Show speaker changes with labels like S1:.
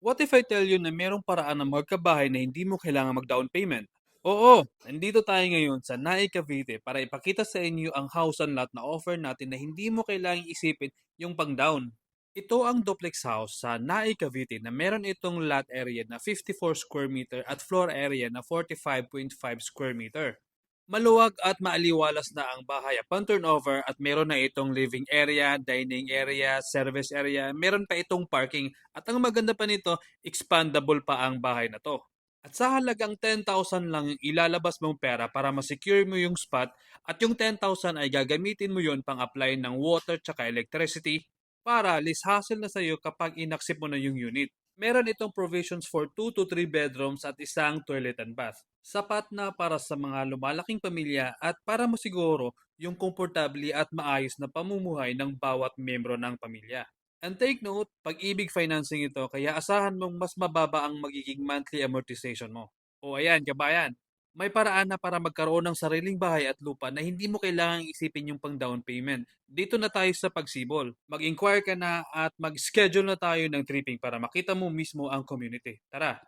S1: What if I tell you na merong paraan na magkabahay na hindi mo kailangan mag-down payment? Oo, nandito tayo ngayon sa Nai Cavite para ipakita sa inyo ang house and lot na offer natin na hindi mo kailangang isipin yung pang-down. Ito ang duplex house sa Nai Cavite na meron itong lot area na 54 square meter at floor area na 45.5 square meter. Maluwag at maaliwalas na ang bahay upon turnover at meron na itong living area, dining area, service area, meron pa itong parking at ang maganda pa nito, expandable pa ang bahay na to. At sa halagang 10,000 lang ilalabas mong pera para ma-secure mo yung spot at yung 10,000 ay gagamitin mo yon pang apply ng water tsaka electricity para less hassle na sa'yo kapag inaksip mo na yung unit. Meron itong provisions for 2 to 3 bedrooms at isang toilet and bath. Sapat na para sa mga lumalaking pamilya at para masiguro yung komportable at maayos na pamumuhay ng bawat membro ng pamilya. And take note, pag-ibig financing ito kaya asahan mong mas mababa ang magiging monthly amortization mo. O ayan, kabayan, may paraan na para magkaroon ng sariling bahay at lupa na hindi mo kailangang isipin yung pang down payment. Dito na tayo sa pagsibol. Mag-inquire ka na at mag-schedule na tayo ng tripping para makita mo mismo ang community. Tara!